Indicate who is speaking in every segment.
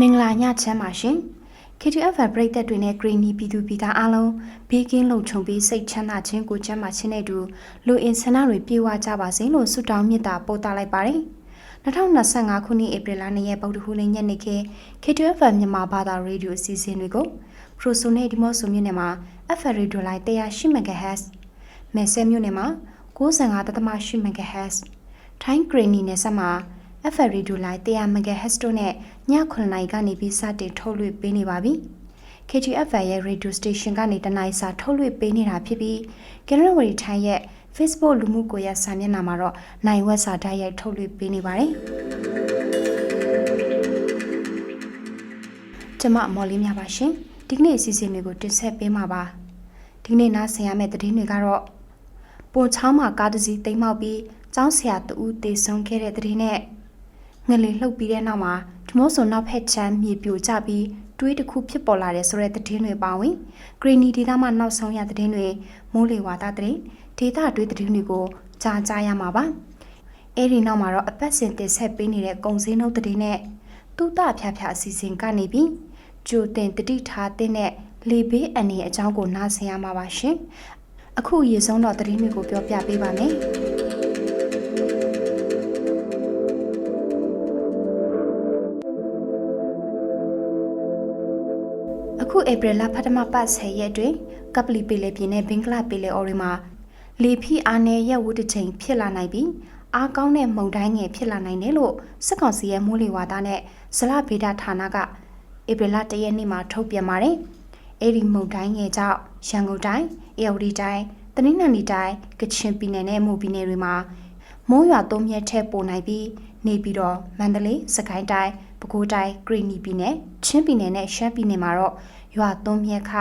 Speaker 1: မင်္ဂလာညချမ်းပါရှင် KTF ပရိသတ်တွေနဲ့ Greeny ပြည်သူပြည်သားအားလုံးဘေးကင်းလုံခြုံပြီးစိတ်ချမ်းသာခြင်းကိုချမ်းသာခြင်းနဲ့အတူလူအင်ဆန္ဒတွေပြေဝကြပါစေလို့ဆုတောင်းမေတ္တာပို့သလိုက်ပါတယ်2025ခုနှစ်ဧပြီလ2ရက်ဗုဒ္ဓဟူးနေ့ညနေခင်း KTF မြန်မာဘာသာရေဒီယိုအစီအစဉ်တွေကိုပရိုဆိုနဲ့ဒီမော့ဆိုမြို့နယ်မှာ FM ရေဒီယိုလိုင်း108 MHz မဲဆဲမြို့နယ်မှာ95.8 MHz ထိုင်း Greeny နယ်ဆက်မှာ FM ရေဒီယိုလိုင်း100 MHz တို့နဲ့ည9:00နာရီကနေပြီးစတင်ထုတ်လွှင့်ပေးနေပါပြီ။ KGF ရဲ့ radio station ကနေတနိုင်စာထုတ်လွှင့်ပေးနေတာဖြစ်ပြီးကနရဝရီထိုင်းရဲ့ Facebook လူမှုကွန်ရက်စာမျက်နှာမှာတော့နိုင်ဝက်စာတိုက်ရိုက်ထုတ်လွှင့်ပေးနေပါတယ်။ကျမမော်လေးများပါရှင်။ဒီကနေ့အစီအစဉ်လေးကိုတင်ဆက်ပေးမှာပါ။ဒီကနေ့နားဆင်ရမယ့်သတင်းတွေကတော့ပုံချောင်းမှာကားတစ်စီးတိမ်မောက်ပြီးကျောင်းဆရာတဦးတေဆုံးခဲ့တဲ့သတင်းနဲ့ ငလင်လှုပ်ပြီးတဲ့နောက်မှာဒီမို့ဆိုနောက်ဖက်ချမ်းမြေပြိုကျပြီးတွေးတစ်ခုဖြစ်ပေါ်လာတဲ့ဆိုတဲ့သတင်းတွေပါဝင်ဂရီနီဒေတာမှနောက်ဆုံးရသတင်းတွေမိုးလေဝသသတင်းဒေတာတွေးသတင်းတွေကိုကြားကြရမှာပါအဲ့ဒီနောက်မှာတော့အပတ်စဉ်တင်ဆက်ပေးနေတဲ့ကုံစင်းနှုတ်သတင်းနဲ့တူတဖြားဖြားအစီအစဉ်ကနေပြီးကြိုတင်တတိထားတဲ့လေဘေးအနေအကြောင်းကိုနားဆင်ရမှာပါရှင်အခုရေဆုံးတော့သတင်းတွေကိုပြောပြပေးပါမယ် ဧပြီလပထမပတ်10ရက်တွင်ကပလီပီလေပြည်နယ်ဘင်္ဂလားပီလေအော်ရီမှာလေဖီအားနယ်ရက်ဝတ်တစ်ချိန်ဖြစ်လာနိုင်ပြီးအားကောင်းတဲ့မုန်တိုင်းငယ်ဖြစ်လာနိုင်တယ်လို့စစ်ကောင်စီရဲ့မိုးလေဝသနဲ့ဇလဗေဒဌာနကဧပြီလ1ရက်နေ့မှာထုတ်ပြန်ပါတယ်။အဲဒီမုန်တိုင်းငယ်ကြောင့်ရန်ကုန်တိုင်း၊အေရဝတီတိုင်း၊တနင်္သာရီတိုင်း၊ကချင်ပြည်နယ်နဲ့မူပြည်နယ်တွေမှာမိုးရွာသွန်းမြတ်ထက်ပိုနိုင်ပြီးနေပြီးတော့မန္တလေး၊စကိုင်းတိုင်း၊ ပဲခူးတိုင်း၊ဂရီနီပြည်နယ်၊ချင်းပြည်နယ်နဲ့ရှမ်းပြည်နယ်မှာတော့ရွာသွန်းမြတ်ခ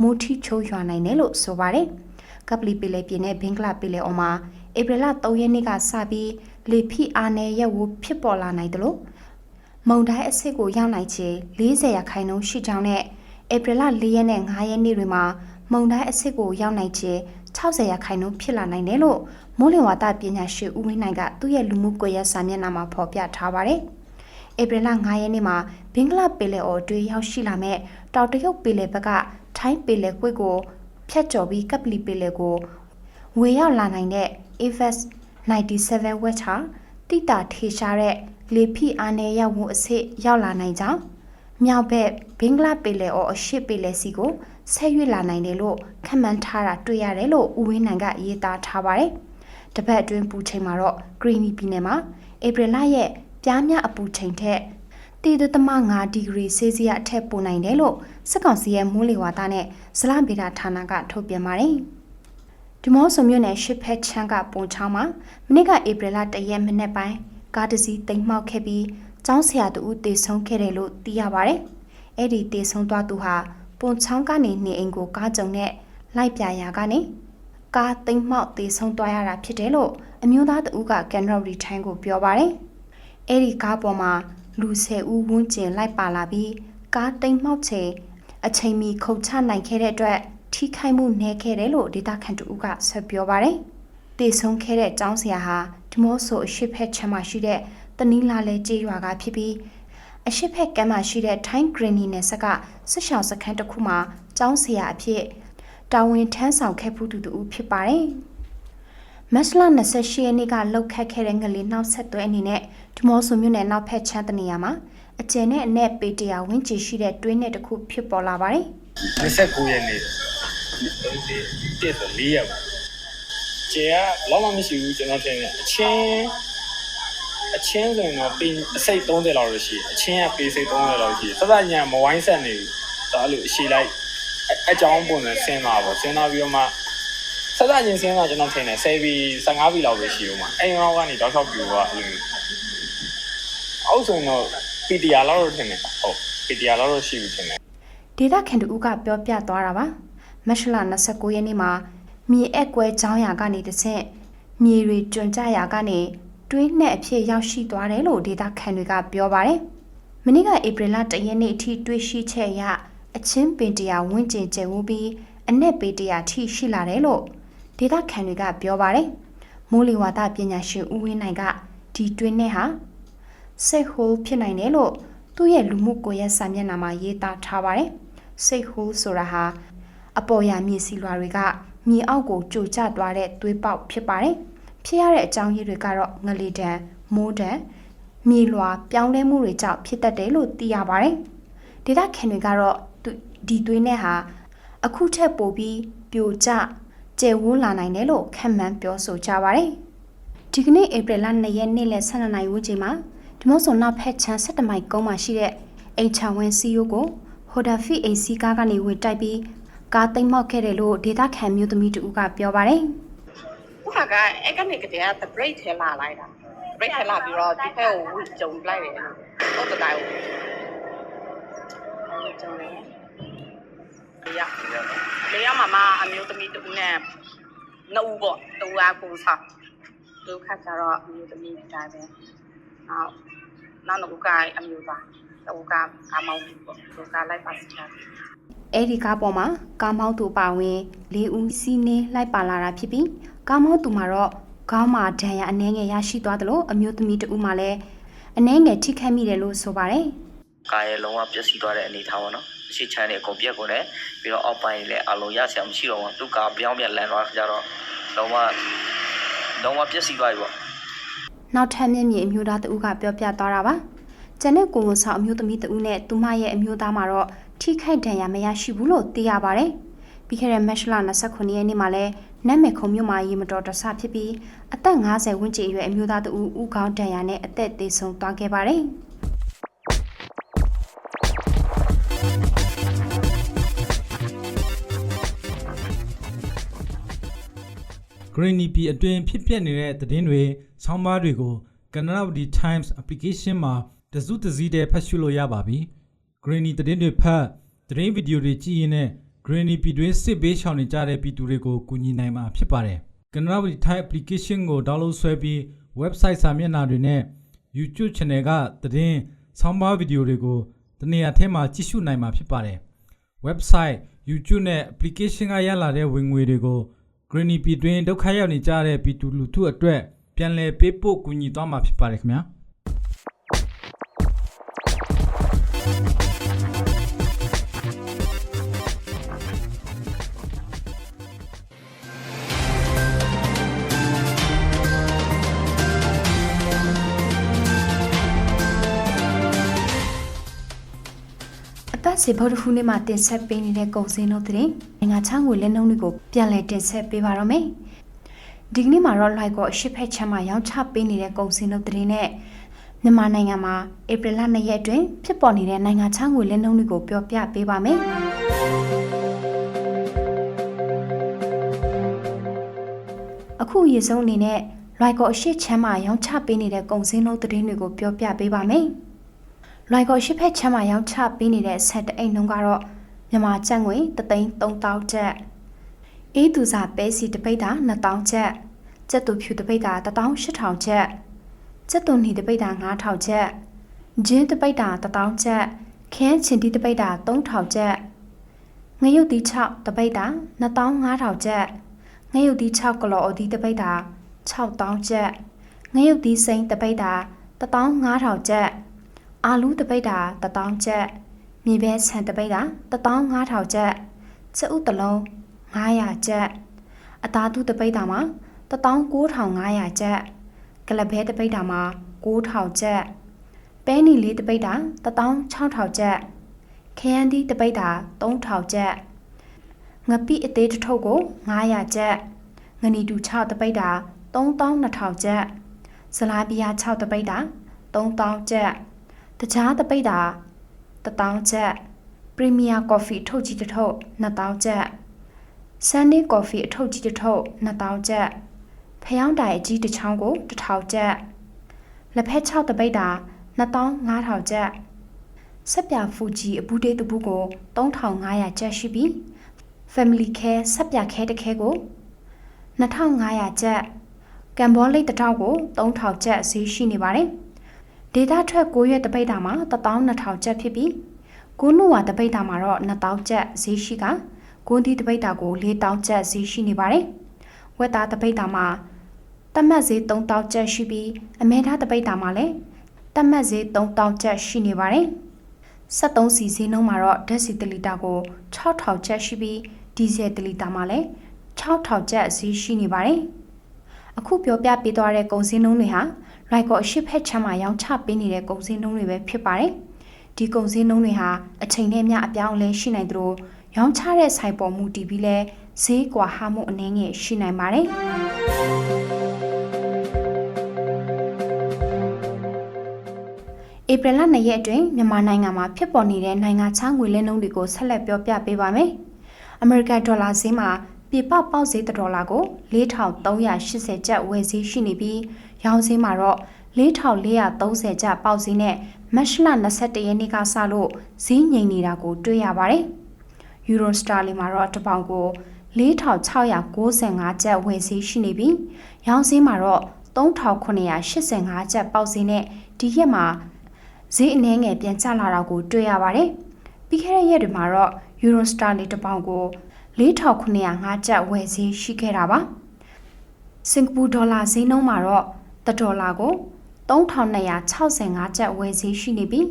Speaker 1: မိုးထီချိုးရွာနိုင်တယ်လို့ဆိုပါတယ်။ကပလီပီလေပြည်နယ်ဘင်္ဂလားပီလေအော်မှာဧပြီလ3ရက်နေ့ကစပြီးလေဖိအားနယ်ရက်ဝဖြစ်ပေါ်လာနိုင်တယ်လို့မုန်တိုင်းအဆစ်ကိုရောက်နိုင်ချေ40ရာခိုင်နှုန်းရှိကြောင်းနဲ့ဧပြီလ4ရက်နဲ့5ရက်နေ့တွေမှာမုန်တိုင်းအဆစ်ကိုရောက်နိုင်ချေ60ရာခိုင်နှုန်းဖြစ်လာနိုင်တယ်လို့မိုးလေဝသပညာရှင်ဦးဝင်းနိုင်ကသူ့ရဲ့လူမှုကွန်ရက်စာမျက်နှာမှာဖော်ပြထားပါတယ်။ ဧပြီလ9ရက်နေ့မှာဘင်္ဂလားပင်လယ်အော်တွင်ရောက်ရှိလာမဲ့တောင်တရုတ်ပင်လယ်ဘက်ကထိုင်းပင်လယ်ကွေ့ကိုဖြတ်ကျော်ပြီးကပလီပင်လယ်ကိုဝေရောက်လာနိုင်တဲ့ AFS 97 west ဟာတိတာထေရှားတဲ့လေဖိအားနယ်ရောက်ဝအစစ်ရောက်လာနိုင်ကြောင်းမြောက်ဘက်ဘင်္ဂလားပင်လယ်အော်အရှေ့ပင်လယ်စီကိုဆက်ရွေ့လာနိုင်တယ်လို့ခန့်မှန်းထားတာတွေ့ရတယ်လို့ဦးဝင်းနိုင်ကရေးသားထားပါတယ်။တပတ်အတွင်းပူချိန်မှာတော့ Greeny ပြည်နယ်မှာဧပြီလရဲ့ ပြားများအပူချိန်ထက်တည်သမ5ဒီဂရီဆေးစီယအထက်ပိုနိုင်တယ်လို့စစ်ကောင်စီရဲ့မိုးလေဝသနဲ့ဇလဗေဒဌာနကထုတ်ပြန်ပါတယ်။ဒီမော့ဆိုမြို့နယ်ရှစ်ဖက်ချမ်းကပုံချောင်းမှာမနေ့ကဧပြီလ1ရက်မနေ့ပိုင်းကားတစ်စီးတိမ်မှောက်ခဲ့ပြီးကျောင်းဆရာတဦးတေဆုံးခဲ့တယ်လို့သိရပါတယ်။အဲ့ဒီတေဆုံးသွားသူဟာပုံချောင်းကနေနေအိမ်ကိုကားကြုံနဲ့လိုက်ပြရာကနေကားတိမ်မှောက်တေဆုံးသွားရတာဖြစ်တယ်လို့အမျိုးသားတဦးကကန်ရော်ရီထိုင်းကိုပြောပါတယ်။ အဲ့ဒီကားပေါ်မှာလူ၁၀ဦးဝန်းကျင်လိုက်ပါလာပြီးကားတိမ်မှောက်ချိန်အချိန်မီခုန်ချနိုင်ခဲ့တဲ့အတွက်ထိခိုက်မှုနည်းခဲ့တယ်လို့ဒေတာခန်တူကဆက်ပြောပါတယ်။တည်ဆုံးခဲ့တဲ့ကျောင်းဆရာဟာဒီမော့ဆိုအရှိဖက်ချမ်းမှာရှိတဲ့တနီလာလဲကြေးရွာကဖြစ်ပြီးအရှိဖက်ကမ်းမှာရှိတဲ့ထိုင်းဂရင်းနီနယ်ဆက်ကဆွရှောင်စခန်းတစ်ခုမှာကျောင်းဆရာအဖြစ်တာဝန်ထမ်းဆောင်ခဲ့မှုသူတူဖြစ်ပါတယ်။ မက်စလာ28ရက်နေ့ကလောက်ခတ်ခဲ့တဲ့ငလီနောက်ဆက်တွဲအနေနဲ့ဒီမော့ဆိုမြို့နယ်နောက်ဖက်ချမ်းတနေရာမှာအကျယ်နဲ့အနက်ပေတရာဝင်းကျင်ရှိတဲ့တွင်းနဲ့တစ်ခုဖြစ်ပေါ်လာပါတယ်။
Speaker 2: 29ရက်နေ့30တက်ဆို4ရက်ကျေကလောက်မှမရှိဘူးကျွန်တော်ထင်တယ်အချင်းအချင်းဆိုရင်တော့ပင်အစိတ်30လောက်လို့ရှိတယ်အချင်းကပေစိတ်30လောက်ရှိတယ်သတ်သညံမဝိုင်းဆက်နေဘူးဒါအဲ့လိုအရှိလိုက်အကြောင်းပုံနဲ့ဆင်းလာပေါ့ဆင်းလာပြီးတော့မှ ဆက်သချင်းဆင်းလာကျွန်တော်ထင်တယ်10ဘီ15ဘီလောက်ပဲရှိဦးမှာအိမ်ရောကနေတောက်ချောက်ပြူသွားအဲ့လိုအောက်ဆိုရင်တော့ပီတီယာလောက်တော့ထင်တယ်ဟုတ်ပီတီယာလောက်တော့ရှိပြီထင်တယ်
Speaker 1: ဒေတာခင်တူကပြောပြသွားတာပါမက်ရှလာ29ရက်နေ့မှာမြေအက်ကွဲချောင်းရာကနေတဆင့်မြေတွေကျွံကြရာကနေတွင်းနဲ့အဖြစ်ရောက်ရှိသွားတယ်လို့ဒေတာခန်တွေကပြောပါတယ်မနေ့ကဧပြီလ1ရက်နေ့အထိတွေ့ရှိချက်အရအချင်းပင်တရာဝင့်ကျင်ကျဲဝူပြီးအနက်ပေတရာထိရှိလာတယ်လို့ ဒေတာခန်တွေကပြောပါတယ်မိုးလေဝသပညာရှင်ဦးဝင်းနိုင်ကဒီတွင်းနဲ့ဟာစိတ်ဟိုးဖြစ်နိုင်တယ်လို့သူ့ရဲ့လူမှုကွန်ရက်စာမျက်နှာမှာရေးသားထားပါတယ်။စိတ်ဟူးဆိုတာဟာအပေါ်ရမြေစီလွာတွေကမြေအောက်ကိုကြိုကျသွားတဲ့သွေးပေါက်ဖြစ်ပါတယ်။ဖြစ်ရတဲ့အကြောင်းရင်းတွေကတော့ငလေတံမိုးတံမြေလွာပြောင်းလဲမှုတွေကြောင့်ဖြစ်တတ်တယ်လို့သိရပါတယ်။ဒေတာခင်တွေကတော့သူဒီသွေးနဲ့ဟာအခုထက်ပိုပြီးပြိုကျ ကျယ်ဝန်းလာနိုင်တယ်လို့ခန့်မှန်းပြောဆိုကြပါတယ်။ဒီကနေ့ဧပြီလ2ရက်နေ့လယ်12နာရီဝန်းကျင်မှာဒီမော့ဆိုနောက်ဖက်ချမ်း7မိုင်ကုန်းမှာရှိတဲ့အိမ်ချောင်ဝင်းစီယိုကိုဟိုဒါဖီအိမ်စီကားကနေဝင်တိုက်ပြီးကားသိမ်းမောက်ခဲ့တယ်လို့ဒေတာခံမျိုးသမီးတူကပြောပါတယ်။
Speaker 3: ဥဟာကအဲ့ကနေကတည်းက the break ထဲလာလိုက်တာ break ထဲလာပြီးတော့ဒီဖက်ကိုဝကြုံလိုက်တယ်ဟုတ်တယ်တိုင်းကိုကြုံတယ် ရလေရမမအမျိုးသမီးတူနဲ့နှစ်ဦးပေါ့တူကကိုစားဒုက္ခကြတော့အမျိုးသမီးဒါပဲနောက်နောက်နှစ်ဦးကအမျိုးသားတူကကာမောင်းပေါ့ဒုက္ခလိုက်ပါစချာ
Speaker 1: အဲ့ဒီကားပေါ်မှာကားမောင်းသူပါဝင်၄ဦးစီးနင်းလိုက်ပါလာတာဖြစ်ပြီးကားမောင်းသူမှာတော့ခေါင်းမှာဒဏ်ရာအနှဲငယ်ရရှိသွားတယ်လို့အမျိုးသမီးတဦးမှလည်းအနှဲငယ်ထိခိုက်မိတယ်လို့ဆိုပါတယ်
Speaker 4: ကာရဲ့လုံးဝပျက်စီးသွားတဲ့အနေထားပေါ့နော်အ ရှိချမ်းတွေအကုန်ပြက်ကုန်တယ်ပြီးတော့အောက်ပိုင်းလည်းအလုံးရဆရာမရှိတော့ဘူးသူကပြောင်းပြန်လန်သွားကြတော့လုံးဝလုံးဝပျက်စီးသွားပြီပေါ့။
Speaker 1: နောက်ထပ်မျက်မြင်အမျိုးသားတဦးကပြောပြသွားတာပါ။ကျန်တဲ့ကိုဝန်ဆောင်အမျိုးသမီးတဦးနဲ့သူမရဲ့အမျိုးသားမှာတော့ထိခိုက်ဒဏ်ရာမရရှိဘူးလို့သိရပါတယ်။ပြီးခဲ့တဲ့မတ်လ29ရက်နေ့မှာလည်းနတ်မေခုံမြို့မှာရေမတော်တဆဖြစ်ပြီးအသက်50ဝန်းကျင်အရွယ်အမျိုးသားတဦးဦးခေါင်းဒဏ်ရာနဲ့အသက်သေဆုံးသွားခဲ့ပါတယ်။
Speaker 5: Greeny P အတွင်းဖြစ်ပျက်နေတဲ့သတင်းတွေဆောင်းပါးတွေကို Canada Wadi Times application မှာတစုတစည်းတည်းဖတ်ရှုလို့ရပါပြီ။ Greeny သတင်းတွေဖတ်သတင်းဗီဒီယိုတွေကြည့်ရင်းနဲ့ Greeny P တွင်စစ်ဘေးရှောင်နေကြတဲ့ပြည်သူတွေကိုကူညီနိုင်မှာဖြစ်ပါတယ်။ Canada Wadi Times application ကို download ဆွဲပြီး website စာမျက်နှာတွေနဲ့ YouTube channel ကသတင်းဆောင်းပါးဗီဒီယိုတွေကိုတနေရာထဲမှာကြည့်ရှုနိုင်မှာဖြစ်ပါတယ်။ website YouTube နဲ့ application ကရလာတဲ့ဝင်ငွေတွေကို Greeny P တွင်ဒုက္ခရောက်နေကြတဲ့ပြည်သူလူထုအတွက်ပြန်လည်ပေးပို့ကူညီသွားမှာဖြစ်ပါတယ်ခင်ဗျာ
Speaker 1: စီဗုဒ္ဓဟူးနေ့မှာတင်ဆက်ပေးနေတဲ့ကုံစင်းတို့တဲ့ငါချောင်းငွေလက်နှုံးတွေကိုပြန်လည်တင်ဆက်ပေးပါတော့မယ်။ဒီကနေ့မှာတော့လိုက်ကောအရှိဖက်ချမ်းမှာရောင်းချပေးနေတဲ့ကုံစင်းတို့တဲ့နဲ့မြန်မာနိုင်ငံမှာဧပြီလ2ရက်အတွင်းဖြစ်ပေါ်နေတဲ့နိုင်ငံချောင်းငွေလက်နှုံးတွေကိုပြောပြပေးပါမယ်။အခုရေဆုံးအနေနဲ့လိုက်ကောအရှိချမ်းမှာရောင်းချပေးနေတဲ့ကုံစင်းတို့တဲ့တွေကိုပြောပြပေးပါမယ်။ လွိုင်ကော်ရှိဖက်ချမ်းမှာရောင်းချပေးနေတဲ့ဆက်တအိမ်နှုန်းကတော့မြန်မာကျပ်ငွေ3,3000ကျပ်အေးသူစာပဲစီတပိတ်တာ2000ကျပ်ကျက်သူဖြူတပိတ်တာ18000ကျပ်ကျက်သူနီတပိတ်တာ9000ကျပ်ဂျင်းတပိတ်တာ1000ကျပ်ခဲချင်တီတပိတ်တာ3000ကျပ်ငရုတ်တီ6တပိတ်တာ25000ကျပ်ငရုတ်တီ6ကလော်အဒီတပိတ်တာ6000ကျပ်ငရုတ်တီစိမ့်တပိတ်တာ15000ကျပ် အာလူးတပိတ်တာ1000ကျပ်မြေပဲဆန်တပိတ်တာ15000ကျပ်စဥတလုံး900ကျပ်အသားတူးတပိတ်တာမှာ19500ကျပ်ကလဘဲတပိတ်တာမှာ9000ကျပ်ပဲနီလေးတပိတ်တာ16000ကျပ်ခရမ်းသီးတပိတ်တာ3000ကျပ်ငပိအသေးတစ်ထုပ်ကို900ကျပ်ငနီတူ6တပိတ်တာ3200ကျပ်ဇလားပီယာ6တပိတ်တာ3000ကျပ် တခြားတပိတ်တာ1000ကျပ်ပရီမီယာကော်ဖီအထုပ်ကြီးတစ်ထုပ်2000ကျပ်ဆန်နီကော်ဖီအထုပ်ကြီးတစ်ထုပ်2000ကျပ်ဖျောင်းတိုင်အကြီးတစ်ချောင်းကို1000ကျပ်လက်ဖက်6တပိတ်တာ2500ကျပ်ဆက်ပြဖူဂျီအပူတေးတပူကို3500ကျပ်ရှိပြီး Family Care ဆက်ပြခဲတစ်ခဲကို2500ကျပ်ကမ်ဘောလိတ်တစ်ထောင်ကို3000ကျပ်ဈေးရှိနေပါတယ် ဒေတာထွက်9ရက်တပိတ်တာမှာ12000ကျပ်ဖြစ်ပြီးကိုနုဝါတပိတ်တာမှာတော့2000ကျပ်ဈေးရှိကဂွန်ဒီတပိတ်တာကို4000ကျပ်ဈေးရှိနေပါတယ်။ဝက်သားတပိတ်တာမှာတမတ်ဈေး3000ကျပ်ရှိပြီးအမဲသားတပိတ်တာမှာလည်းတမတ်ဈေး3000ကျပ်ရှိနေပါတယ်။73စီဈေးနှုန်းမှာတော့ဓာတ်ဆီတလီတာကို6000ကျပ်ရှိပြီးဒီဇယ်တလီတာမှာလည်း6000ကျပ်ဈေးရှိနေပါတယ်။အခုပြောပြပေးသွားတဲ့ကုန်စည်နှုန်းတွေဟာ ရိုက်ကော့အရှိဖက်ချမ်းမှာရောင်းချပေးနေတဲ့ကုန်စည်နှုန်းတွေပဲဖြစ်ပါတယ်။ဒီကုန်စည်နှုန်းတွေဟာအချိန်နဲ့မျှအပြောင်းအလဲရှိနိုင်သလိုရောင်းချတဲ့ဆိုင်ပေါ်မူတည်ပြီးလဲဈေးကွာဟမှုအနည်းငယ်ရှိနိုင်ပါတယ်။ဧပြီလ2ရက်အတွင်းမြန်မာနိုင်ငံမှာဖြစ်ပေါ်နေတဲ့နိုင်ငံခြားငွေလဲနှုန်းတွေကိုဆက်လက်ပြောပြပေးပါမယ်။အမေရိကန်ဒေါ်လာဈေးမှာ ပြပပေါက်ဈေးတစ်ဒေါ်လာကို4380ကျပ်ဝယ်ဈေးရှိနေပြီးရောင်းဈေးမှာတော့4430ကျပ်ပေါက်ဈေးနဲ့မတ်လ21ရက်နေ့ကစလို့ဈေးငြိမ်နေတာကို တွေ့ရပါတယ်။ Euro Sterling မှာတော့တစ်ပေါင်ကို4695ကျပ်ဝယ်ဈေးရှိနေပြီးရောင်းဈေးမှာတော့3985ကျပ်ပေါက်ဈေးနဲ့ဒီရက်မှာဈေးအနည်းငယ်ပြန်ကျလာတာကို တွေ့ရပါတယ်။ပြီးခဲ့တဲ့ရက်တွေမှာတော့ Euro Sterling တစ်ပေါင်ကို 4905ကျပ်ဝယ်ဈေးရှိခဲ့တာပါ။စင်ကာပူဒေါ်လာဈေးနှုန်းမှာတော့တဒေါ်လာကို3265ကျပ်ဝယ်ဈေးရှိနေပြီး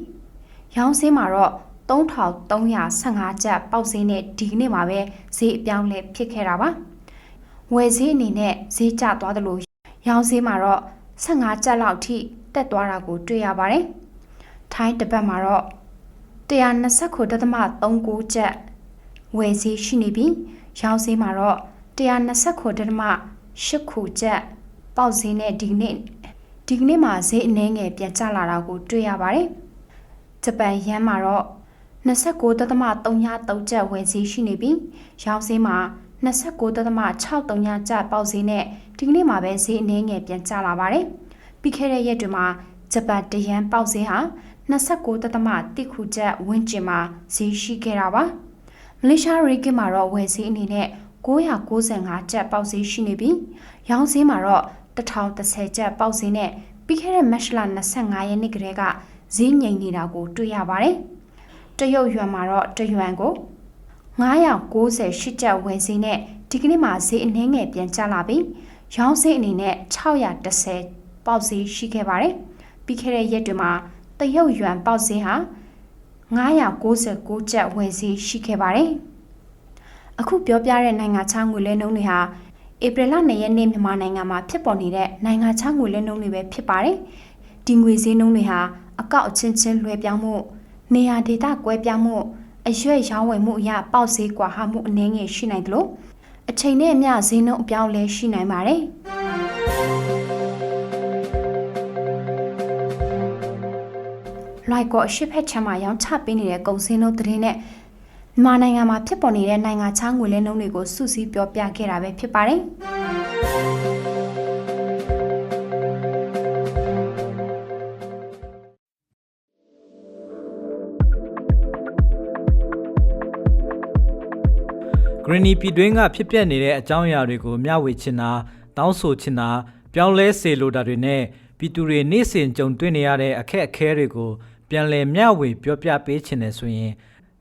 Speaker 1: ရောင်းဈေးမှာတော့3315ကျပ်ပေါက်ဈေးနဲ့ဒီကနေ့မှာပဲဈေးအပြောင်းလဲဖြစ်ခဲ့တာပါဝယ်ဈေးအနေနဲ့ဈေးကျသွားသလိုရောင်းဈေးမှာတော့15ကျပ်လောက်ထိတက်သွားတာကိုတွေ့ရပါတယ်ထိုင်းတစ်ပတ်မှာတော့129.39ကျပ် ဝယ်ဈေးရှိနေပြီးရောင်းဈေးမှာတော့129.8ခုကျပ်ပေါက်ဈေးနဲ့ဒီကနေ့ဒီကနေ့မှာဈေးအနည်းငယ်ပြန်ကျလာတာကိုတွေ့ရပါတယ်ဂျပန်ယန်မှာတော့29.33ကျပ်ဝယ်ဈေးရှိနေပြီးရောင်းဈေးမှာ29.63ကျပ်ပေါက်ဈေးနဲ့ဒီကနေ့မှာပဲဈေးအနည်းငယ်ပြန်ကျလာပါတယ်။ပြီးခဲ့တဲ့ရက်တွေမှာဂျပန်တယန်ပေါက်ဈေးဟာ29.1ခုကျပ်ဝန်းကျင်မှာဈေးရှိခဲ့တာပါ။ မလေးရှားရီကစ်မှာတော့ဝယ်ဈေးအနေနဲ့995ကျပ်ပေါက်ဈေးရှိနေပြီးရောင်းဈေးမှာတော့1030ကျပ်ပေါက်ဈေးနဲ့ပြီးခဲ့တဲ့မတ်လ25ရက်နေ့ကတည်းကဈေးငြိမ်နေတာကိုတွေ့ရပါတယ်။တရုတ်ယွမ်မှာတော့တယွမ်ကို998ကျပ်ဝယ်ဈေးနဲ့ဒီကနေ့မှာဈေးအနှင်းငယ်ပြန်ကျလာပြီးရောင်းဈေးအနေနဲ့610ပေါက်ဈေးရှိခဲ့ပါတယ်။ပြီးခဲ့တဲ့ရက်တွေမှာတရုတ်ယွမ်ပေါက်ဈေးဟာ 999ကျပ်ဝယ်ဈေးရှိခဲ့ပါတယ်။အခုပြောပြတဲ့နိုင်ငံခြားငွေလဲနှုန်းတွေဟာဧပြီလ2ရက်နေ့မြန်မာနိုင်ငံမှာဖြစ်ပေါ်နေတဲ့နိုင်ငံခြားငွေလဲနှုန်းတွေပဲဖြစ်ပါတယ်။ဒီငွေဈေးနှုန်းတွေဟာအကောက်အချင်းချင်းလွှဲပြောင်းမှုနေရာဒေသကွဲပြားမှုအရွက်ရောင်းဝယ်မှုအရပေါက်ဈေးကွာဟမှုအနည်းငယ်ရှိနိုင်သလိုအချိန်နဲ့အမျှဈေးနှုန်းအပြောင်းလဲရှိနိုင်ပါတယ်။ လိုက်ကောအရှိဖက်ချမ်းမှာရောင်းချပေးနေတဲ့ကုန်စည်နှုန်းသတင်းနဲ့မြန်မာနိုင်ငံမှာဖြစ်ပေါ်နေတဲ့နိုင်ငံခြားငွေလဲနှုန်းတွေကိုစုစည်းပြောပြခဲ့တာပဲဖြစ်ပါတယ်။
Speaker 5: Greeny ပြည်တွင်းကဖြစ်ပျက်နေတဲ့အကြောင်းအရာတွေကိုမျှဝေချင်တာတောင်းဆိုချင်တာပြောင်းလဲစေလိုတာတွေနဲ့ပြည်သူတွေနေ့စဉ်ကြုံတွေ့နေရတဲ့အခက်အခဲတွေကို ပြန်လည်မျှဝေပြောပြပေးချင်တယ်ဆိုရင်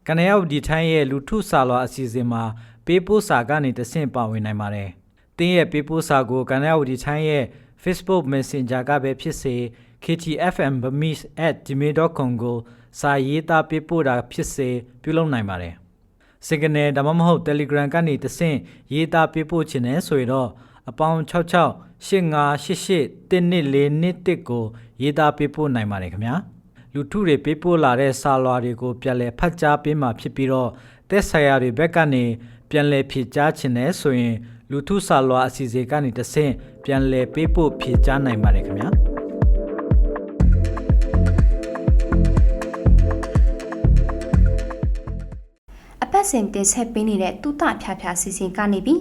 Speaker 5: ကနယောက်ဒီထိုင်းရဲ့လူထုစာလွာအစီအစဉ်မှာပေးပို့စာကနေတဆင့်ပါဝင်နိုင်ပါတယ်။တင်းရဲ့ပေးပို့စာကိုကနယောက်ဒီထိုင်းရဲ့ Facebook Messenger ကပဲဖြစ်စေ ktfmbamis@gmail.com ကိုစာရေးသားပေးပို့တာဖြစ်စေပြုလုပ်နိုင်ပါတယ်။ Signal ဒါမှမဟုတ် Telegram ကနေတဆင့်ရေးသားပေးပို့ခြင်းနဲ့ဆိုရင်တော့အပေါင်း66 8588 1241ကိုရေးသားပေးပို့နိုင်ပါတယ်ခင်ဗျာ လူထုတွေပေးပို့လာတဲ့စာလွှာတွေကိုပြန်လည်ဖတ်ကြားပေးမှာဖြစ်ပြီးတော့တက်ဆိုင်ရာတွေဘက်ကနေပြန်လည်ဖြည့်ကြားခြင်းနဲ့ဆိုရင် လူထုစာလွှာအစီအစဉ်ကနေတဆင့်ပြန်လည်ပေးပို့ဖြည့်ကြားနိုင်ပါတယ်ခင်ဗျာ
Speaker 1: အပတ်စဉ်တင်ဆက်ပေးနေတဲ့တူတဖြာဖြာစီစဉ်ကနေပြီး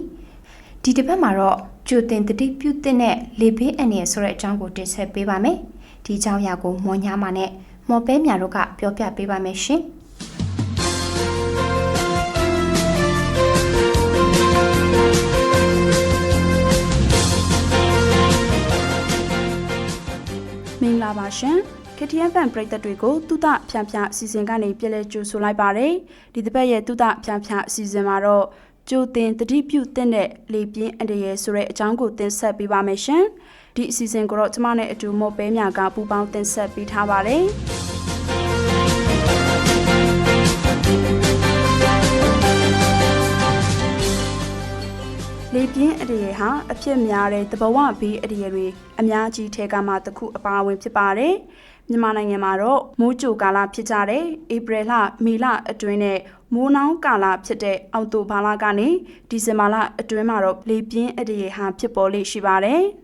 Speaker 1: ဒီတစ်ပတ်မှာတော့ကြိုတင်တတိပြုတဲ့နဲ့လေဘေးအန်ရဆိုတဲ့အကြောင်းကိုတင်ဆက်ပေးပါမယ်ဒီအကြောင်းအရာကိုမော်ညာမာနဲ့ မော်ပဲမြာတို့ကပြောပြပေးပါမယ်ရှင်
Speaker 6: မင်္ဂလာပါရှင်။ KTN ပန်ပရိသတ်တွေကိုတုဒဖြန့်ဖြန့်အစီအစဉ်ကနေပြည်လဲကြိုဆိုလိုက်ပါတယ်။ဒီတစ်ပတ်ရဲ့တုဒဖြန့်ဖြန့်အစီအစဉ်မှာတော့ကြိုတင်တတိပြုတဲ့နဲ့လေပြင်းအန္တရာယ်ဆိုတဲ့အကြောင်းကိုတင်ဆက်ပေးပါမယ်ရှင်။ ဒီအစီအစဉ်ကိုတော့ကျမနဲ့အတူမို့ပဲမြကပူပေါင်းတင်ဆက်ပေးထားပါတယ်လေပြင်းအရေဟာအဖြစ်များတဲ့သဘဝဘေးအရေတွေအများကြီးထဲကမှတစ်ခုအပါအဝင်ဖြစ်ပါတယ်။မြန်မာနိုင်ငံမှာတော့မိုးကြိုကာလဖြစ်ကြတဲ့ဧပြီလမေလအတွင်းနဲ့မိုးနှောင်းကာလဖြစ်တဲ့အောက်တိုဘာလကနေဒီဇင်ဘာလအတွင်းမှာတော့လေပြင်းအရေဟာဖြစ်ပေါ်လေ့ရှိပါတယ်။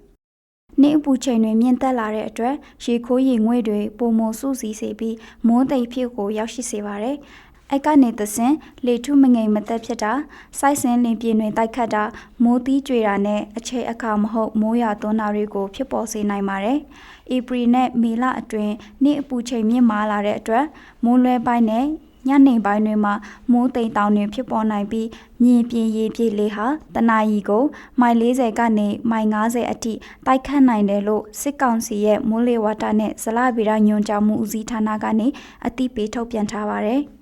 Speaker 7: နေအပူချိန်တွေမြင့်တက်လာတဲ့အတွက်ရေခိုးရေငွေ့တွေပုံမစုစည်းစေပြီးမိုးတိမ်ဖြစ်ကိုရောက်ရှိစေပါတယ်။အဲ့ကနေသစဉ်လေထုမငိမ်မသက်ဖြစ်တာစိုက်စင်လင်ပြင်းတွေတိုက်ခတ်တာမိုးသီးကြွေတာနဲ့အချိန်အခါမဟုတ်မိုးရွာသွန်းတာတွေကိုဖြစ်ပေါ်စေနိုင်ပါတယ်။ဧပြီနဲ့မေလအတွင်းနေအပူချိန်မြင့်မားလာတဲ့အတွက်မိုးလွဲပိုင်းနဲ့ ညနေပိုင်းတွေမှာမိုးတိမ်တောင်တွေဖြစ်ပေါ်နိုင်ပြီးမြေပြင်ရေပြေလေဟာတနအီကိုမိုင်40ကနေမိုင်50အထိတိုက်ခတ်နိုင်တယ်လို့စစ်ကောင်စီရဲ့မိုးလေဝသနဲ့ဇလဗေဒညွှန်ကြားမှုဦးစီးဌာနကနေအသိပေးထုတ်ပြန်ထားပါတယ်။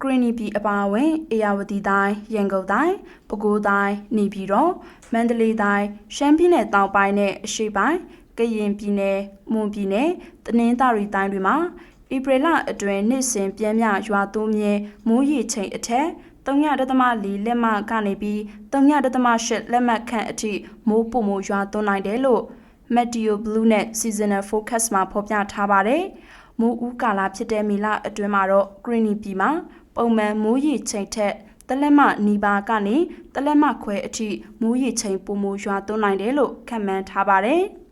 Speaker 6: ဂရင်းနီပြည်အပါအဝင်အေယာဝတီတိုင်းရန်ကုန်တိုင်းပဲခူးတိုင်းနေပြည်တော်မန္တလေးတိုင်းရှမ်းပြည်နယ်တောင်ပိုင်းနဲ့အရှေ့ပိုင်းကရင်ပြည်နယ်မွန်ပြည်နယ်တနင်္သာရီတိုင်းတွေမှာ ဧပြီလအတွင်းနှစ်စဉ်ပြင်းပြရွာသွန်းမြဲမိုးရေချိန်အထက်3.4လက်မကနေပြီး3.8လက်မခန့်အထိမိုးပုံမိုးရွာသွန်းနိုင်တယ်လို့ Meteo Blue နဲ့ Seasonal Forecast မှာဖော်ပြထားပါတယ်။မိုးဦးကာလဖြစ်တဲ့မေလအတွင်းမှာတော့ Greeny ပြည်မှာပုံမှန်မိုးရေချိန်ထက်တလက်မနီးပါးကနေတလက်မခွဲအထိမိုးရေချိန်ပုံမိုးရွာသွန်းနိုင်တယ်လို့ခန့်မှန်းထားပါတယ်။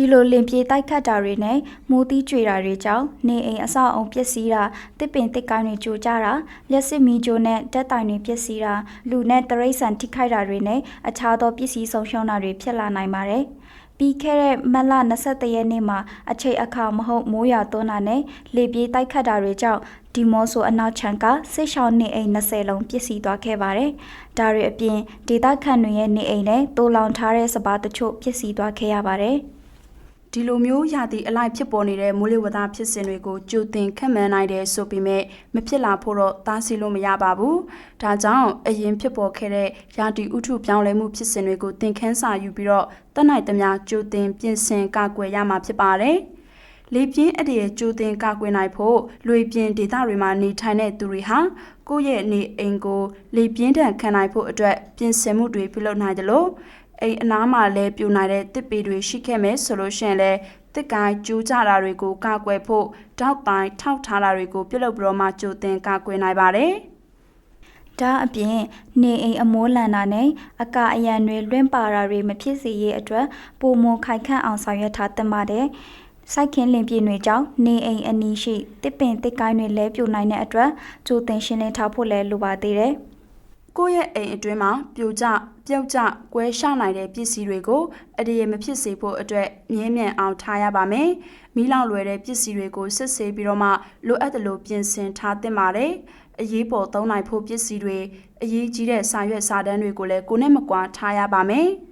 Speaker 7: ဒီလိုလင်ပြေတိုက်ခတ်တာတွေနဲ့မိုးသီးကြွေတာတွေကြောင့်နေအိမ်အဆောက်အုံပျက်စီးတာတစ်ပင်တစ်ကိုင်းတွေကျိုကျတာလျှက်စစ်မီးကြိုနဲ့တက်တိုင်တွေပျက်စီးတာလူနဲ့တရိတ်ဆန်ထိခိုက်တာတွေနဲ့အခြားသောပစ္စည်းဆုံးရှုံးတာတွေဖြစ်လာနိုင်ပါတယ်ပြီးခဲ့တဲ့မတ်လ23ရက်နေ့မှာအချိန်အခါမဟုတ်မိုးရွာသွန်းတာနဲ့လေပြေးတိုက်ခတ်တာတွေကြောင့်ဒီမော့ဆိုအနောက်ချန်ကဆိတ်ရှောင်းနေအိမ်20လုံးပျက်စီးသွားခဲ့ပါတယ်။ဒါတွေအပြင်ဒေသခံတွေရဲ့နေအိမ်နဲ့တိုးလောင်ထားတဲ့စပါးတချို့ပျက်စီးသွားခဲ့ရပါတယ်။
Speaker 6: ဒီလိုမျိုးရာသီအလိုက်ဖြစ်ပေါ်နေတဲ့မိုးလေဝသဖြစ်စဉ်တွေကိုကြိုတင်ခန့်မှန်းနိုင်တယ်ဆိုပေမဲ့မဖြစ်လာဖို့တော့တားဆီးလို့မရပါဘူး။ဒါကြောင့်အရင်ဖြစ်ပေါ်ခဲ့တဲ့ရာသီဥတုပြောင်းလဲမှုဖြစ်စဉ်တွေကိုသင်ခန်းစာယူပြီးတော့တတ်နိုင်သမျှကြိုတင်ပြင်ဆင်ကာကွယ်ရမှာဖြစ်ပါတယ်။လေပြင်းအတရေကြိုတင်ကာကွယ်နိုင်ဖို့လွေပြင်းဒေသတွေမှာနေထိုင်တဲ့သူတွေဟာကိုယ့်ရဲ့နေအိမ်ကိုလေပြင်းဒဏ်ခံနိုင်ဖို့အတွက်ပြင်ဆင်မှုတွေပြုလုပ်နိုင်တယ်လို့ အိမ်အနားမှာလဲပြူနိုင်တဲ့တစ်ပေတွေရှိခဲ့မယ်ဆိုလို့ရှိရင်လဲတစ်ကိုင်းကျူးကြတာတွေကိုကာကွယ်ဖို့တောက်ပိုင်းထောက်ထားတာတွေကိုပြုလုပ်ပြီးတော့မှကြိုတင်ကာကွယ်နိုင်ပါတယ်။
Speaker 7: ဒါအပြင်နေအိမ်အမိုးလန်တာနဲ့အကာအယံတွေလွင့်ပါတာတွေမဖြစ်စေရေးအတွက်ပုံမခိုင်ခန့်အောင်ဆောင်ရွက်ထားသင့်ပါတယ်။စိုက်ခင်းလင်ပြင်တွေကြောင့်နေအိမ်အနီးရှိတစ်ပင်တစ်ကိုင်းတွေလဲပြိုနိုင်တဲ့အတွက်ကြိုတင်ရှင်းလင်းထားဖို့လည်းလိုပါသေးတယ်။
Speaker 6: ကိုယ့်ရဲ့အိမ်အတွင်းမှာပြိုကျပြုတ်ကျကွဲရှနိုင်တဲ့ပစ္စည်းတွေကိုအတရေမဖြစ်စေဖို့အတွက်မြဲမြံအောင်ထားရပါမယ်။မီးလောင်လွယ်တဲ့ပစ္စည်းတွေကိုစစ်ဆေးပြီးတော့မှလိုအပ်သလိုပြင်ဆင်ထားသင့်ပါတယ်။အရေးပေါ်သုံးနိုင်ဖို့ပစ္စည်းတွေအရေးကြီးတဲ့စာရွက်စာတမ်းတွေကိုလည်းကိုယ်နဲ့မကွာထားရပါမယ်။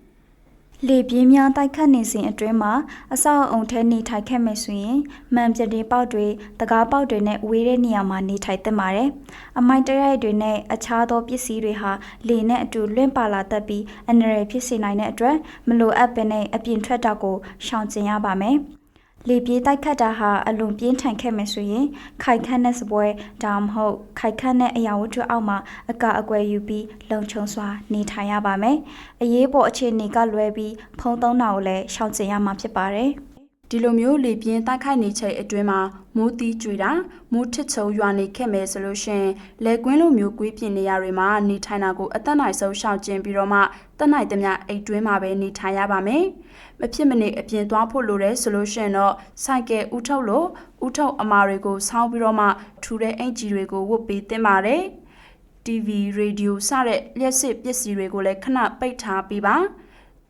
Speaker 7: လေပြင်းများတိုက်ခတ်နေစဉ်အတွင်းမှာအဆောက်အုံထဲနေထိုင်ခဲ့မယ်ဆိုရင်မှန်ပြတဲ့ပေါက်တွေတကားပေါက်တွေနဲ့ဝေးတဲ့နေရာမှာနေထိုင်သင့်ပါတယ်။အမိုက်တရိုက်တွေနဲ့အခြားသောပစ္စည်းတွေဟာလေနဲ့အတူလွင့်ပါလာတတ်ပြီးအန္တရာယ်ဖြစ်စေနိုင်တဲ့အတွက်မလိုအပ်ဘဲနဲ့အပြင်ထွက်တာကိုရှောင်ကျဉ်ရပါမယ်။ လေပြေးတိုက်ခတ်တာဟာအလွန်ပြင်းထန်ခဲ့မယ်ဆိုရင် ခိုက်ခန့်တဲ့စပွဲဒါမှမဟုတ်ခိုက်ခန့်တဲ့အရာဝတ္ထုအောက်မှာအကာအကွယ်ယူပြီးလုံခြုံစွာနေထိုင်ရပါမယ်။အရေးပေါ်အခြေအနေကလွဲပြီးဖုံးသုံးတာကိုလည်းရှောင်ကျဉ်ရမှာဖြစ်ပါတယ်။
Speaker 6: ဒီလိုမျိုးလေပြင်းတိုက်ခိုက်နေချိန်အတွင်းမှာမိုးတီးကြွေတာမိုးထစ်ချုံရွာနေခဲ့မယ်ဆိုလို့ရှင်လေကွင်းလိုမျိုးကွေးပြင်းနေရတွေမှာနေထိုင်တာကိုအသက်နိုင်ဆုံးရှောင်ကျဉ်ပြီးတော့မှတက်နိုင်သမျှအိတ်တွင်းမှာပဲနေထိုင်ရပါမယ်။မဖြစ်မနေအပြင်သွားဖို့လိုတယ်ဆိုလို့ရှင်တော့စိုက်ကဲဥထုတ်လို့ဥထုတ်အမာတွေကိုဆောင်းပြီးတော့မှထူတဲ့အင်ဂျီတွေကိုဝတ်ပေးသင့်ပါတယ်။ TV ရေဒီယိုစတဲ့လျှက်စစ်ပစ္စည်းတွေကိုလည်းခဏပိတ်ထားပေးပါ။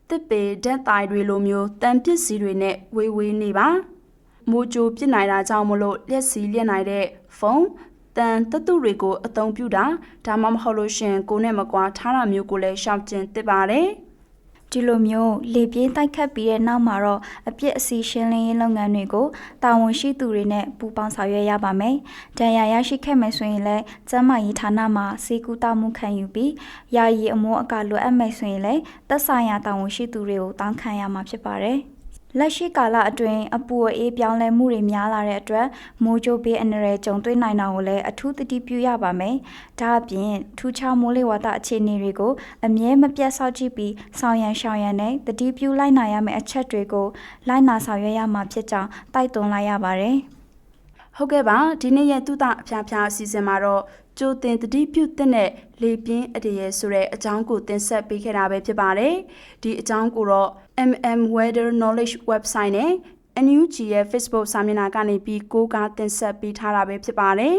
Speaker 6: တစ်ပေဓာတ်တိုင်တွေလိုမျိုးတန်ပစ္စည်းတွေနဲ့ဝေးဝေးနေပါမိုးကြိုပြစ်နိုင်တာကြောင့်မလို့လက်စီလျက်နိုင်တဲ့ဖုန်းတန်တတုတွေကိုအသုံးပြုတာဒါမှမဟုတ်လို့ရှင်ကိုနဲ့မကွာထားတာမျိုးကိုလည်းရှောင်ကျဉ်သင့်ပါတယ်။
Speaker 7: ဒီလိုမျိုးလေပြင်းတိုက်ခတ်ပြီးတဲ့နောက်မှာတော့အပြစ်အစီရှင်းလင်းရေးလုပ်ငန်းတွေကိုတာဝန်ရှိသူတွေနဲ့ပူးပေါင်းဆောင်ရွက်ရပါမယ်။ဒဏ်ရာရရှိခဲ့မယ်ဆိုရင်လည်းကျန်းမာရေးဌာနမှာစေကူတာမှုခံယူပြီးယာယီအမိုးအကာလိုအပ်မယ်ဆိုရင်လည်းသက်ဆိုင်ရာတာဝန်ရှိသူတွေကိုတောင်းခံရမှာဖြစ်ပါတယ်။ လက်ရှိကာလအတွင်းအပူအေးပြောင်းလဲမှုတွေများလာတဲ့အတွက်မိုးကြိုးပေးအန္တရာယ်ကြုံတွေ့နိုင်တာကိုလည်းအထူးသတိပြုရပါမယ်။ဒါအပြင်ထူးခြားမိုးလေဝသအခြေအနေတွေကိုအမြဲမပြတ်စောင့်ကြည့်ပြီးဆောင်ရန်ရှောင်ရန်နဲ့သတိပြုလိုက်နာရမယ့်အချက်တွေကိုလိုက်နာဆောင်ရွက်ရမှာဖြစ်ကြောင်းတိုက်တွန်းလိုက်ရပါတယ်။
Speaker 6: ဟုတ်ကဲ့ပါဒီနေ့ရဲ့တုဒအဖျားဖျားအစီအစဉ်မှာတော့ ကြိုတင်တတိပြုတဲ့နဲ့လေပြင်းအတရေဆိုတဲ့အကြောင်းကိုတင်ဆက်ပေးခဲ့တာပဲဖြစ်ပါတယ်ဒီအကြောင်းကိုတော့ MM Weather Knowledge website နဲ့ NUG ရဲ့ Facebook စာမျက်နှာကနေပြီးကိုးကားတင်ဆက်ပေးထားတာပဲဖြစ်ပါတယ်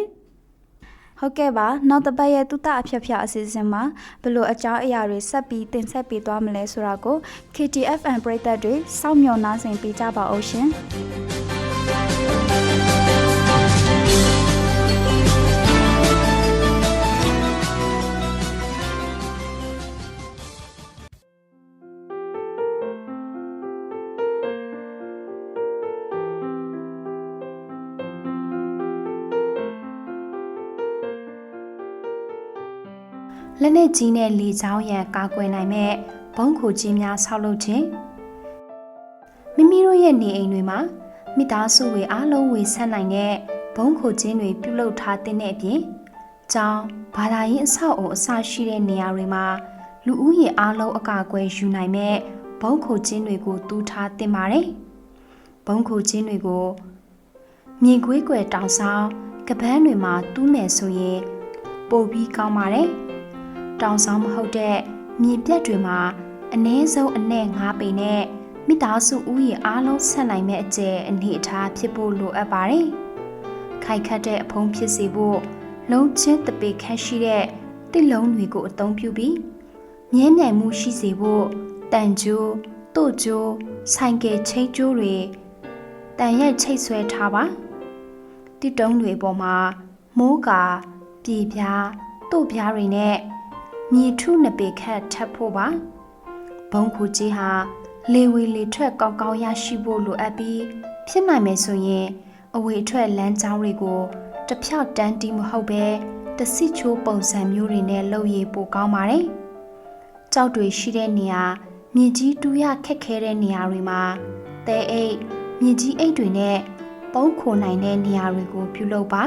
Speaker 7: ဟုတ်ကဲ့ပါနောက်တစ်ပတ်ရဲ့တုတအဖြတ်ဖြတ်အစီအစဉ်မှာဘယ်လိုအကြောင်းအရာတွေဆက်ပြီးတင်ဆက်ပေးသွားမလဲဆိုတာကို KTFN ပရိသတ်တွေစောင့်မျှော်နှားဆင်ပေးကြပါအောင်ရှင်။
Speaker 1: လက်နက်ကြီးနဲ့လေချောင်းရန်ကာကွယ်နိုင်မဲ့ဘုံခိုကြီးများဆောက်လုပ်ခြင်းမိမိတို့ရဲ့နေအိမ်တွေမှာမိသားစုတွေအားလုံးဝေဆက်နိုင်တဲ့ဘုံခိုခြင်းတွေပြုလုပ်ထားတဲ့အပြင်ကျောင်းဘာသာရေးအဆောက်အုံအစရှိတဲ့နေရာတွေမှာလူဦးရေအားလုံးအကာအကွယ်ယူနိုင်မဲ့ဘုံခိုခြင်းတွေကိုတူးထားတင်ပါတယ်ဘုံခိုခြင်းတွေကိုမြေခွေးကွယ်တောင်ဆောင်ကပန်းတွေမှာတူးမယ်ဆိုရင်ပိုပြီးကောင်းပါတယ် တောင်ဆောင်မဟုတ်တဲ့မြေပြက်တွေမှာအ ਨੇ ဆုံးအနဲ့9ပေနဲ့မိသားစုဦးရေအားလုံးဆက်နိုင်မဲ့အကျယ်အနေအထားဖြစ်ဖို့လိုအပ်ပါတယ်။ခိုင်ခတ်တဲ့အဖုံးဖြစ်စေဖို့လုံးချင်းတပေခန့်ရှိတဲ့တစ်လုံးတွေကိုအသုံးပြုပြီးမြဲမြံမှုရှိစေဖို့တန်ကြိုးတို့ကြိုးဆိုင်ကယ်ချိတ်ကြိုးတွေတန်ရက်ချိတ်ဆွဲထားပါတစ်တုံးတွေပေါ်မှာမိုးကာပြေပြားတို့ပြားတွေနဲ့ မြေထုနှစ်ပေခန့်ထပ်ဖို့ပါဘုံခုကြီးဟာလေဝေလေထွက်ကောင်းကောင်းရရှိဖို့လိုအပ်ပြီးဖြစ်နိုင်မယ်ဆိုရင်အဝေထွက်လမ်းကြောင်းတွေကိုတစ်ဖြောက်တန်းတီးမဟုတ်ပဲတစီချိုးပုံစံမျိုးတွေနဲ့လုပ်ရပိုကောင်းပါတယ်ကြောက်တွေရှိတဲ့နေရာမြေကြီးတူးရခက်ခဲတဲ့နေရာတွေမှာတဲအိတ်မြေကြီးအိတ်တွေနဲ့ပုံးခိုနိုင်တဲ့နေရာတွေကိုပြုလုပ်ပါ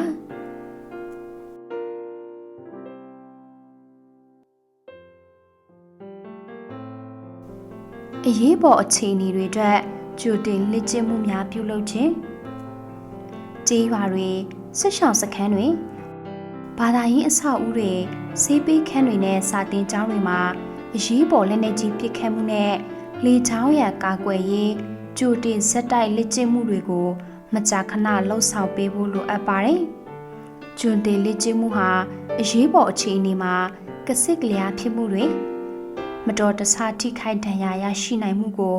Speaker 1: အရေးပေါ်အခြေအနေတွေအတွက်ကြိုတင်လက်ကျင့်မှုများပြုလုပ်ခြင်းကြေးရွာတွေဆက်ရှောင်စခန်းတွေဘာသာရေးအဆောက်အဦတွေဆေးပေးခန်းတွေနဲ့စာတင်ကျောင်းတွေမှာအရေးပေါ်လက်နက်ကြီးပစ်ခတ်မှုနဲ့လေချောင်းရံကာကွယ်ရေးကြိုတင်ဇက်တိုက်လက်ကျင့်မှုတွေကို မကြာခဏလှုပ်ဆောင်ပေးဖို့လိုအပ်ပါတယ်။ဂျွန်တေလက်ကျင့်မှုဟာအရေးပေါ်အခြေအနေမှာကစစ်ကလျာဖြစ်မှုတွေ မတော်တဆထိခိုက်ဒဏ်ရာရရှိနိုင်မှုကို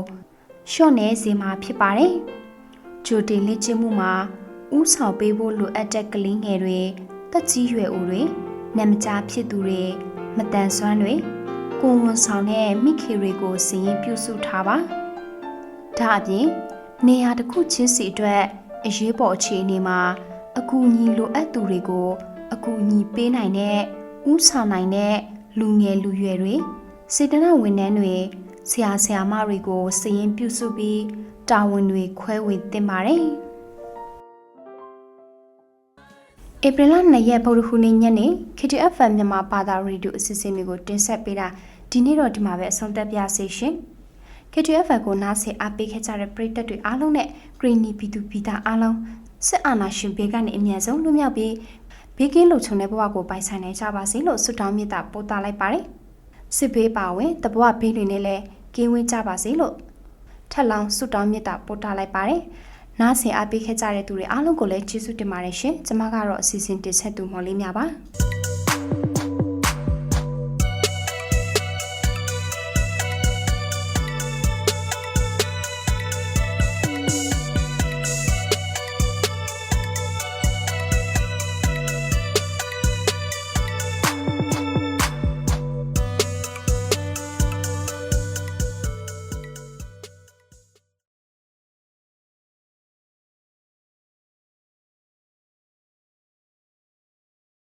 Speaker 1: လျှော့နေစေမှာဖြစ်ပါတယ်။ဂျိုတင်လက်ကျင့်မှုမှာဥဆောင်ပေးဖို့လိုအပ်တဲ့ကလေးငယ်တွေတက်ကြီးရွယ်အိုတွေနမကြားဖြစ်သူတွေမတန်ဆွမ်းတွေကိုယ်ဝန်ဆောင်တဲ့မိခေတွေကိုစည်ရင်ပြုစုထားပါ။ဒါအပြင်နေရာတစ်ခုချင်းစီအတွက်အရေးပေါ်အခြေအနေမှာအကူအညီလိုအပ်သူတွေကို အကူအညီပေးနိုင်တဲ့ဥဆောင်နိုင်တဲ့လူငယ်လူရွယ်တွေ စေတနာဝန်ထမ်းတွေဆရာဆရာမတွေကိုစည်ရင်ပြုစုပြီးတာဝန်တွေခွဲဝေသင့်ပါတယ်။ဧပြီလ2ရက်ဗုဒ္ဓဟူးနေ့ညနေ KTFM မြန်မာဘာသာရေဒီယိုအစီအစဉ်တွေကိုတင်ဆက်ပေးတာဒီနေ့တော့ဒီမှာပဲအဆုံးသတ်ပြစေရှင်။ KTFM ကိုနားဆင်အားပေးခဲ့ကြတဲ့ပရိသတ်တွေအားလုံးနဲ့ Greeny ပြည်သူပြည်သားအားလုံးစစ်အာဏာရှင်ဘေးကနေအမြန်ဆုံးလွတ်မြောက်ပြီးဘေးကင်းလုံခြုံတဲ့ဘဝကိုပိုင်ဆိုင်နိုင်ကြပါစေလို့ဆုတောင်းမေတ္တာပို့သလိုက်ပါတယ်။ စစ်ဘေးပါဝင်တဘဝဘေးတွေနဲ့လည်းကင်းဝေးကြပါစေလို့ထက်လောင်းဆုတောင်းမေတ္တာပို့သလိုက်ပါတယ်။နားဆင်အားပေးခဲ့ကြတဲ့သူတွေအားလုံးကိုလည်းကျေးဇူးတင်ပါတယ်ရှင်။ကျွန်မကတော့အစီအစဉ်တင်ဆက်သူမော်လေးများပါ။